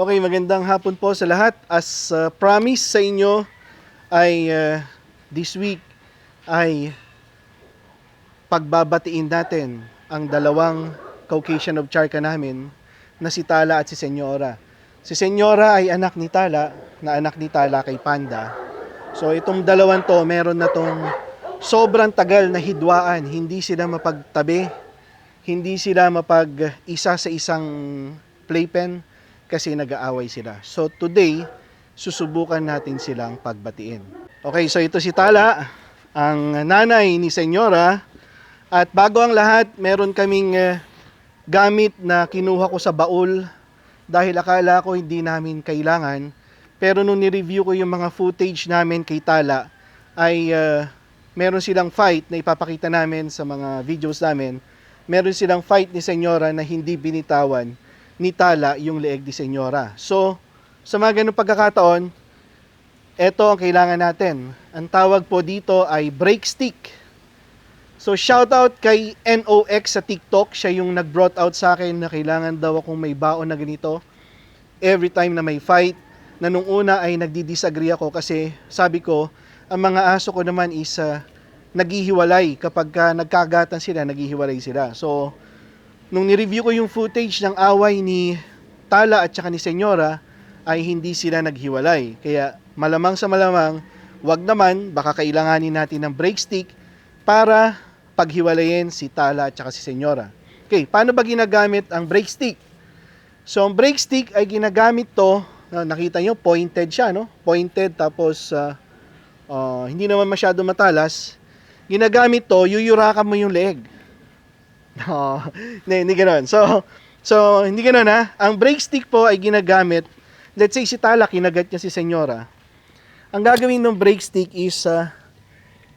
Okay, magandang hapon po sa lahat. As uh, promise sa inyo ay uh, this week ay pagbabatiin natin ang dalawang Caucasian of Charca namin na si Tala at si Senyora. Si Senyora ay anak ni Tala, na anak ni Tala kay Panda. So itong dalawang to, meron na tong sobrang tagal na hidwaan. Hindi sila mapagtabi, hindi sila mapag-isa sa isang playpen kasi nag-aaway sila. So today, susubukan natin silang pagbatiin. Okay, so ito si Tala, ang nanay ni Senyora. At bago ang lahat, meron kaming eh, gamit na kinuha ko sa baul dahil akala ko hindi namin kailangan. Pero nung ni-review ko yung mga footage namin kay Tala, ay eh, meron silang fight na ipapakita namin sa mga videos namin. Meron silang fight ni Senyora na hindi binitawan ni Tala yung leeg ni Senyora. So, sa mga ganung pagkakataon, ito ang kailangan natin. Ang tawag po dito ay brake stick. So shoutout kay NOX sa TikTok, siya yung nag-brought out sa akin na kailangan daw akong may baon na ganito every time na may fight. Na nung una ay nagdi-disagree ako kasi sabi ko, ang mga aso ko naman is uh, naghihiwalay kapag ka nagkagatan sila, naghihiwalay sila. So nung ni-review ko yung footage ng away ni Tala at saka ni Senyora, ay hindi sila naghiwalay. Kaya malamang sa malamang, wag naman, baka kailanganin natin ng brake stick para paghiwalayin si Tala at saka si Senyora. Okay, paano ba ginagamit ang brake stick? So, ang brake stick ay ginagamit to, na nakita nyo, pointed siya, no? Pointed, tapos ah, ah, hindi naman masyado matalas. Ginagamit to, yuyurakan mo yung leg. No, hindi, hindi ganun. So, so, hindi ganun ha. Ang brake stick po ay ginagamit, let's say si Tala, kinagat niya si Senyora. Ang gagawin ng brake stick is, ah,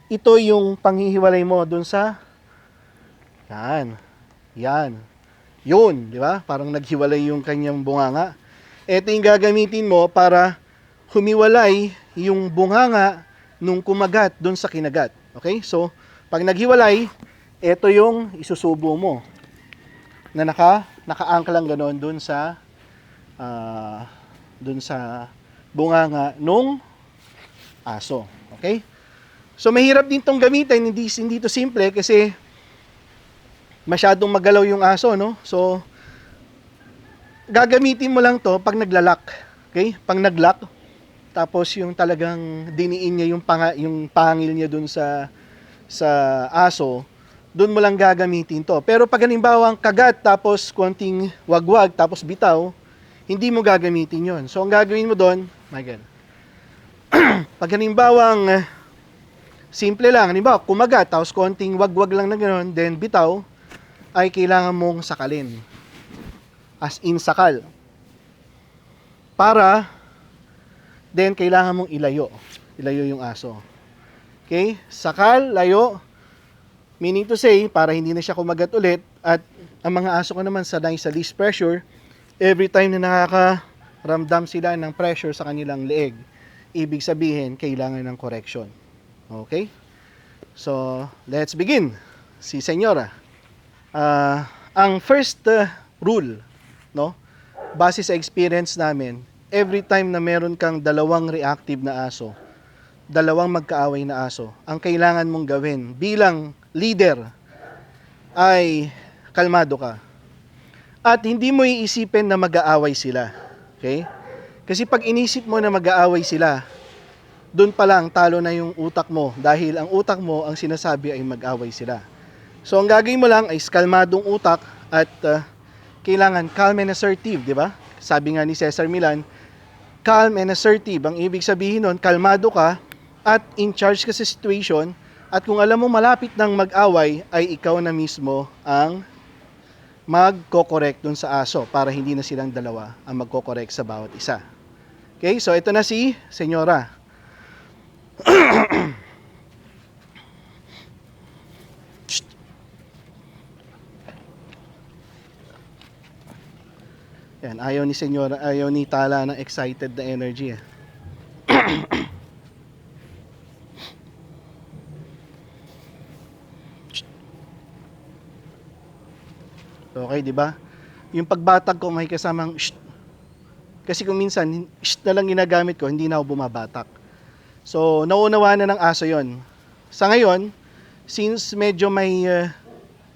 ito yung panghihiwalay mo dun sa yan. Yan. Yun, di ba? Parang naghiwalay yung kanyang bunganga. Ito yung gagamitin mo para humiwalay yung bunganga nung kumagat dun sa kinagat. Okay? So, pag naghiwalay, ito yung isusubo mo na naka naka-angklang ganon dun sa ah, dun sa bunganga nung aso. Okay? So mahirap din tong gamitin, hindi hindi to simple kasi masyadong magalaw yung aso, no? So gagamitin mo lang to pag naglalak. Okay? Pag naglock, tapos yung talagang diniin niya yung panga, yung pangil niya dun sa sa aso, dun mo lang gagamitin to. Pero pag halimbawa ang kagat tapos konting wagwag tapos bitaw, hindi mo gagamitin yon. So ang gagawin mo doon, my God. pag halimbawa ang eh, simple lang, halimbawa kumagat tapos konting wagwag lang na gano'n, then bitaw, ay kailangan mong sakalin. As in sakal. Para, then kailangan mong ilayo. Ilayo yung aso. Okay? Sakal, layo, meaning to say, para hindi na siya kumagat ulit, at ang mga aso ko naman sanay sa least pressure, every time na nakakaramdam sila ng pressure sa kanilang leeg, ibig sabihin, kailangan ng correction. Okay? So, let's begin. Si Senyora. Ah, ang first uh, rule, no? Base sa experience namin, every time na meron kang dalawang reactive na aso, dalawang magkaaway na aso, ang kailangan mong gawin bilang leader ay kalmado ka. At hindi mo iisipin na mag-aaway sila. Okay? Kasi pag inisip mo na mag-aaway sila, doon pa lang talo na yung utak mo dahil ang utak mo ang sinasabi ay mag-away sila. So ang gagawin mo lang ay kalmadong utak at uh, kailangan calm and assertive, di ba? Sabi nga ni Cesar Milan, calm and assertive. Ang ibig sabihin nun, kalmado ka at in charge ka sa situation at kung alam mo malapit ng mag-away ay ikaw na mismo ang magko-correct dun sa aso para hindi na silang dalawa ang magko-correct sa bawat isa. Okay, so ito na si Senyora. Yan, ayaw ni Senyora, ayaw ni Tala ng excited na energy. Eh. Okay, di ba? Yung pagbatag ko may kasamang shh. Kasi kung minsan, shh na lang ginagamit ko, hindi na ako bumabatak. So, nauunawa na ng aso yon. Sa ngayon, since medyo may, uh,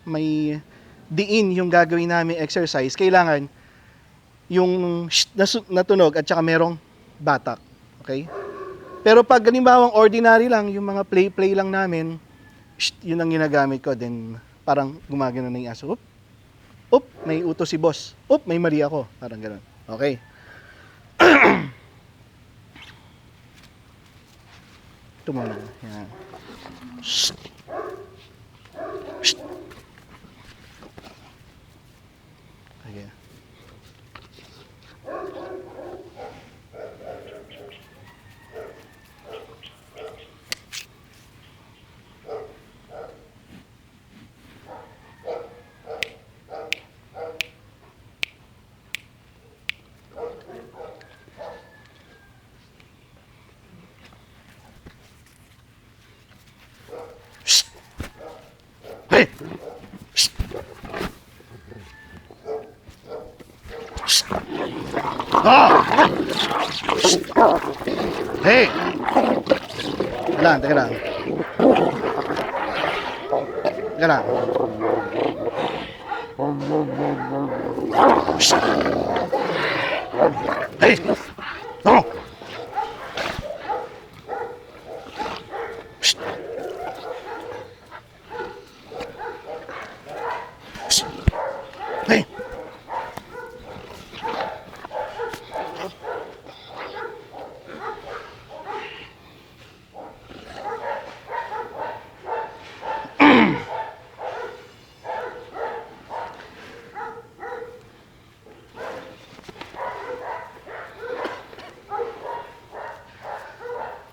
may diin yung gagawin namin exercise, kailangan yung shh na, tunog at saka merong batak. Okay? Pero pag halimbawang ordinary lang, yung mga play-play lang namin, shh, yun ang ginagamit ko. Then, parang gumagano na yung aso. Oop, oop, may utos si boss. Oop, may mali ako. Parang ganun. Okay. Muna. Yan. Shh. Shh. Hey! Teka lang, teka lang. Teka lang. Hey!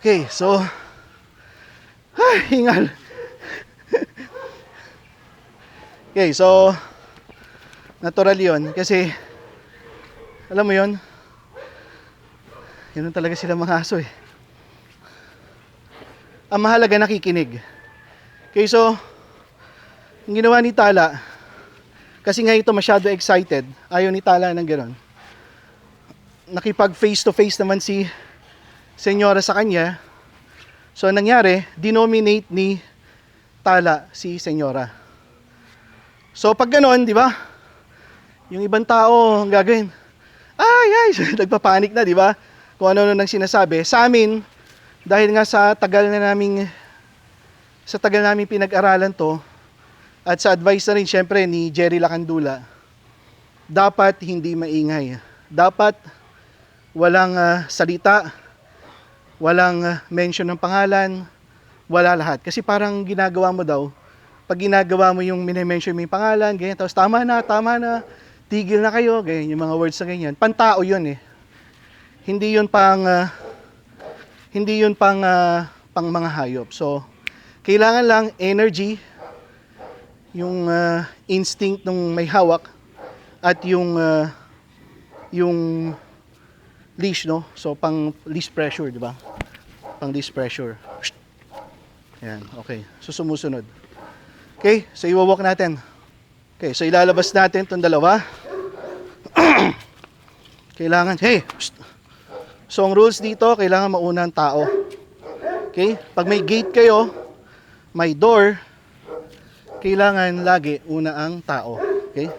Okay, so ay, hingal. okay, so natural 'yon kasi alam mo 'yon. Yun talaga sila mga aso eh. Ang mahalaga nakikinig. Okay, so ang ginawa ni Tala kasi nga ito masyado excited, ayaw ni Tala ng gano'n. Nakipag face to face naman si senyora sa kanya. So, ang nangyari, denominate ni Tala si senyora. So, pag ganon, di ba? Yung ibang tao, ang gagawin, ay, ay, nagpapanik na, di ba? Kung ano nang sinasabi. Sa amin, dahil nga sa tagal na naming, sa tagal namin pinag-aralan to, at sa advice na rin, syempre, ni Jerry Lacandula, dapat hindi maingay. Dapat walang ah, salita, walang uh, mention ng pangalan, wala lahat. Kasi parang ginagawa mo daw, pag ginagawa mo yung minimension mo yung pangalan, ganyan, tapos tama na, tama na, tigil na kayo, ganyan, yung mga words na ganyan. Pantao yun eh. Hindi yun pang, ah, hindi yun pang, ah, pang mga hayop. So, kailangan lang energy, yung ah, instinct nung may hawak, at yung, ah, yung leash, no? So, pang leash pressure, di ba? Pang leash pressure. Yan, okay. So, sumusunod. Okay, so iwawalk natin. Okay, so ilalabas natin itong dalawa. kailangan, hey! So, ang rules dito, kailangan mauna ang tao. Okay? Pag may gate kayo, may door, kailangan lagi una ang tao. Okay?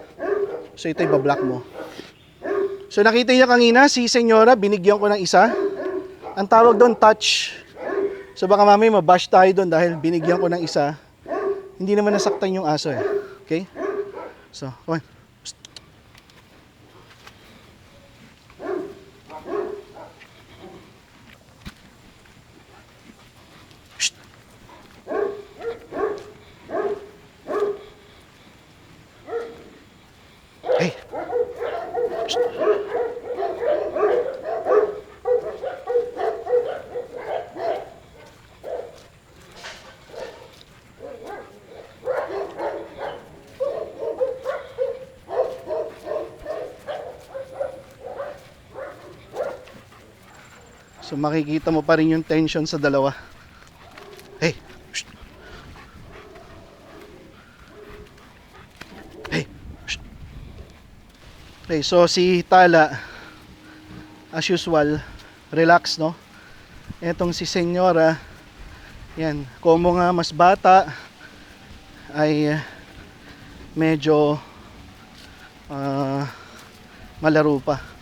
So, ito ibablock mo. So nakita niyo kanina si Senyora, binigyan ko ng isa. Ang tawag doon touch. So baka mamaya mabash tayo doon dahil binigyan ko ng isa. Hindi naman nasaktan yung aso eh. Okay? So. Psst. So makikita mo pa rin yung tension sa dalawa. Hey. Shh. Hey. Shh. Okay, so si Tala as usual, relax, no? Etong si Senyora, yan, como nga mas bata, ay uh, medyo ah, malaro pa.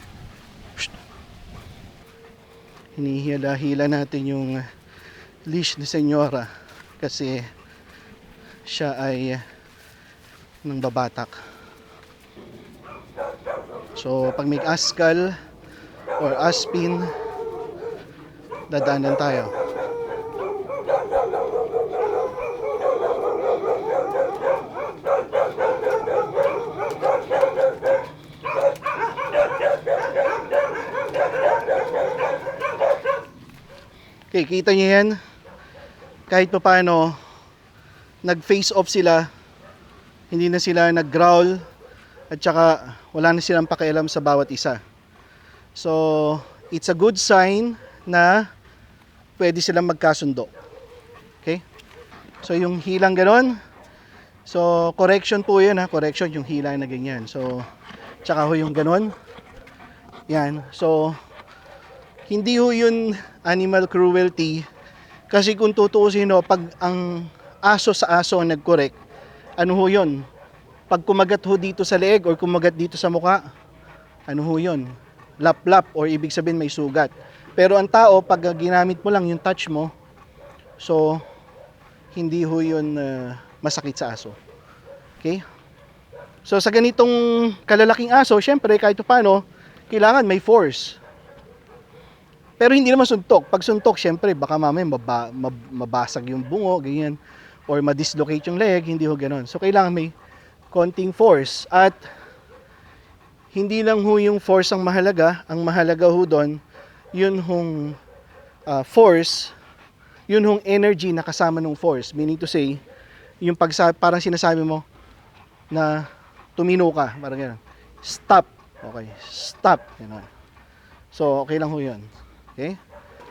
Hinihila-hila natin yung leash ni Senyora kasi siya ay nang babatak. So, pag may askal or aspin, dadaanan tayo. Okay, kita niyo yan? Kahit pa paano, nag-face off sila, hindi na sila nag-growl, at saka wala na silang pakialam sa bawat isa. So, it's a good sign na pwede silang magkasundo. Okay? So, yung hilang ganon, so, correction po yun ha, correction yung hila na ganyan. So, tsaka ho yung ganon, yan. So, hindi ho yun animal cruelty kasi kung tutuusin ho, pag ang aso sa aso nag-correct, ano ho yun? Pag kumagat ho dito sa leeg or kumagat dito sa muka, ano ho yun? Lap-lap or ibig sabihin may sugat. Pero ang tao, pag ginamit mo lang yung touch mo, so hindi ho yun uh, masakit sa aso. Okay? So sa ganitong kalalaking aso, syempre kahit paano, kailangan may force. Pero hindi naman suntok. Pag suntok, syempre, baka mamaya maba, mab- mabasag yung bungo, ganyan. Or ma-dislocate yung leg, hindi ho ganun. So, kailangan may konting force. At hindi lang ho yung force ang mahalaga. Ang mahalaga ho doon, yun hong uh, force, yun hong energy na kasama ng force. Meaning to say, yung pag parang sinasabi mo na tumino ka, parang gano'n. Stop. Okay, stop. Gano'n. So, okay lang ho yun. Okay?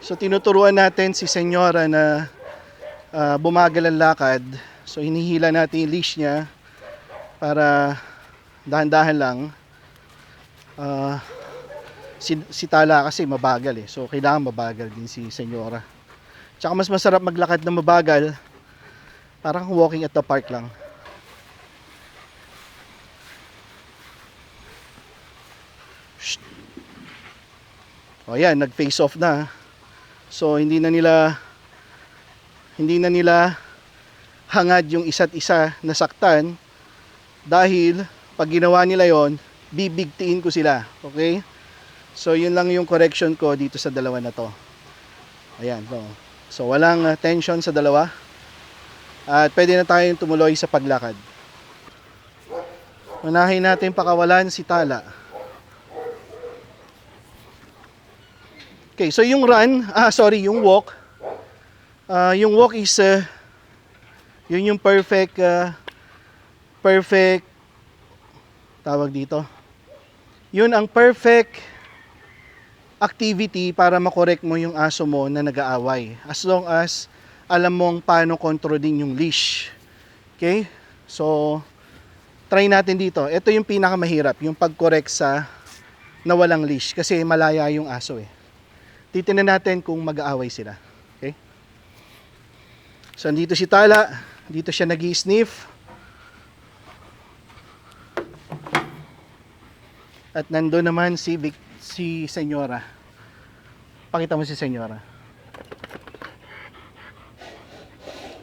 So tinuturuan natin si Senyora na ah, bumagal ang lakad. So hinihila natin yung leash niya para dahan-dahan lang. Ah, si, si Tala kasi mabagal eh. So kailangan mabagal din si Senyora. Tsaka mas masarap maglakad na mabagal. Parang walking at the park lang. O yan, nag-face off na. So hindi na nila hindi na nila hangad yung isa't isa na saktan dahil pag ginawa nila yon bibigtiin ko sila. Okay? So yun lang yung correction ko dito sa dalawa na to. Ayan. So, so walang uh, tension sa dalawa. At pwede na tayong tumuloy sa paglakad. Unahin natin pakawalan si Tala. Okay, so yung run, ah sorry, yung walk. Ah, yung walk is uh, yun yung perfect uh, perfect tawag dito. Yun ang perfect activity para makorek mo yung aso mo na nag-aaway. As long as alam mong paano kontrolin yung leash. Okay? So, try natin dito. Ito yung pinakamahirap, yung pag-correct sa na walang leash kasi malaya yung aso eh titingnan natin kung mag-aaway sila. Okay? So, andito si Tala. Dito siya nag sniff At nando naman si Vic, si Senyora. Pakita mo si Senyora.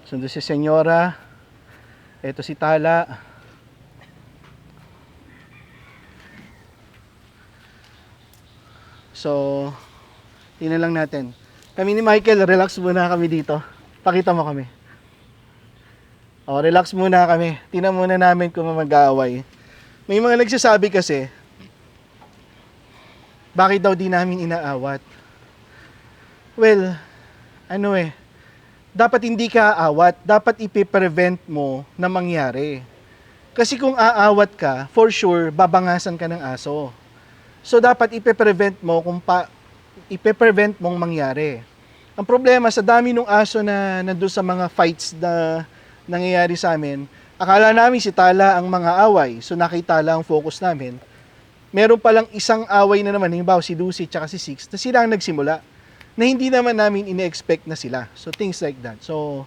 Sundo si Senyora. Ito si Tala. So, Tingnan lang natin. Kami ni Michael, relax muna kami dito. Pakita mo kami. O, relax muna kami. Tingnan muna namin kung mag-aaway. May mga nagsasabi kasi, bakit daw di namin inaawat? Well, ano eh, dapat hindi ka aawat, dapat ipiprevent mo na mangyari. Kasi kung aawat ka, for sure, babangasan ka ng aso. So, dapat ipiprevent mo kung pa, ipe-prevent mong mangyari. Ang problema sa dami ng aso na nandoon sa mga fights na nangyayari sa amin, akala namin si Tala ang mga away. So nakita lang ang focus namin. meron palang isang away na naman, halimbawa si Lucy at si Six, na sila ang nagsimula, na hindi naman namin ine-expect na sila. So, things like that. So,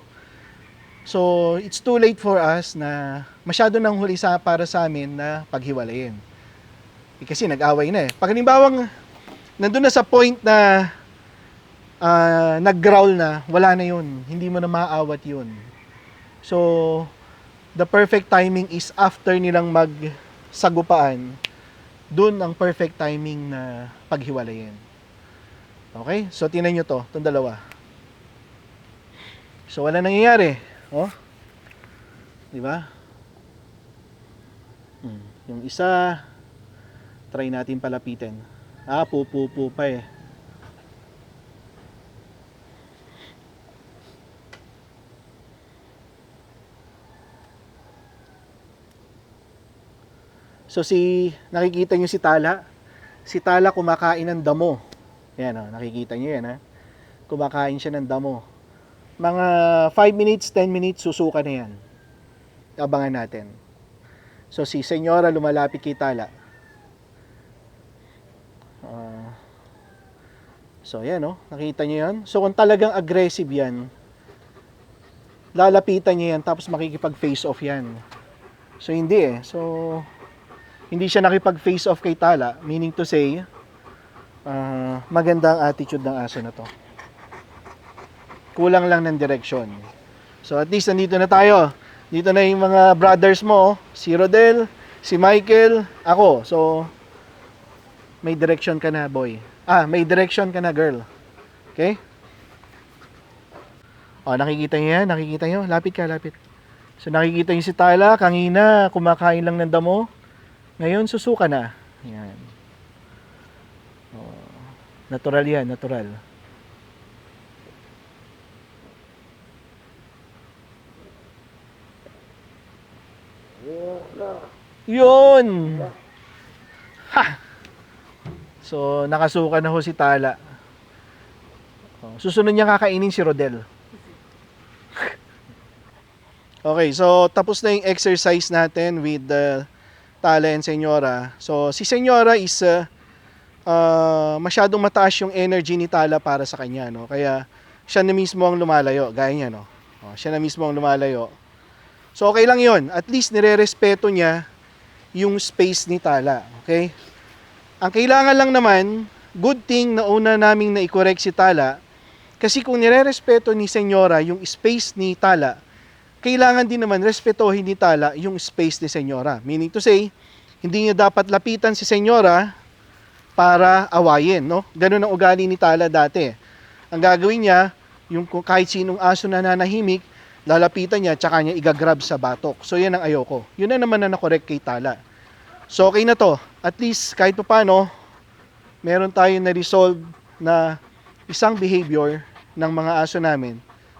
so it's too late for us na masyado nang huli sa para sa amin na paghiwalayin. Eh, kasi nag-away na eh. Pag halimbawang nandun na sa point na ah, nag-growl na, wala na yun. Hindi mo na maaawat yun. So, the perfect timing is after nilang magsagupaan, dun ang perfect timing na paghiwalayin. Okay? So, tinan nyo to, itong dalawa. So, wala nangyayari. Oh? Di ba? Hmm. Yung isa, try natin palapitin. Ah, pupupu pa eh. So si nakikita niyo si Tala, si Tala kumakain ng damo. Yan oh, nakikita niyo yan ha. Kumakain siya ng damo. Mga 5 minutes, 10 minutes susuka na yan. Abangan natin. So si Senyora lumalapit kay Tala. Ah, so yan oh, nakita niyo yan. So kung talagang aggressive yan, lalapitan niya yan tapos makikipag face off yan. So hindi eh. So hindi siya nakipag-face off kay Tala, meaning to say, ah, maganda ang attitude ng aso na to. Kulang lang ng direction. So at least nandito na tayo. Dito na yung mga brothers mo, oh. si Rodel, si Michael, ako. So may direction ka na, boy. Ah, may direction ka na, girl. Okay? Oh, nakikita niyo yan? Nakikita niyo? Lapit ka, lapit. So nakikita niyo si Tala, kanina kumakain lang ng damo. Ngayon, susuka na. Yan. Oh, natural yan, natural. Yun! Ha! So, nakasuka na ho si Tala. Oh, susunod niya kakainin si Rodel. okay, so tapos na yung exercise natin with the Tala and Senyora. So, si Senyora is uh, uh, masyadong mataas yung energy ni Tala para sa kanya, no? Kaya siya na mismo ang lumalayo, gaya niya, no? Oh, siya na mismo ang lumalayo. So, okay lang yon. At least nire-respeto niya yung space ni Tala, okay? Ang kailangan lang naman, good thing na una naming na-correct si Tala, kasi kung nire-respeto ni Senyora yung space ni Tala, kailangan din naman respetohin ni Tala yung space ni Senyora. Meaning to say, hindi niya dapat lapitan si Senyora para awayin, no? Ganun ang ugali ni Tala dati. Ang gagawin niya, yung kahit sinong aso na nanahimik, lalapitan niya, tsaka niya igagrab sa batok. So, yan ang ayoko. Yun na naman na nakorek kay Tala. So, okay na to. At least, kahit pa paano, meron tayo na-resolve na isang behavior ng mga aso namin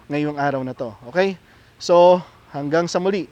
ngayong araw na to. Okay? So, hanggang sa muli.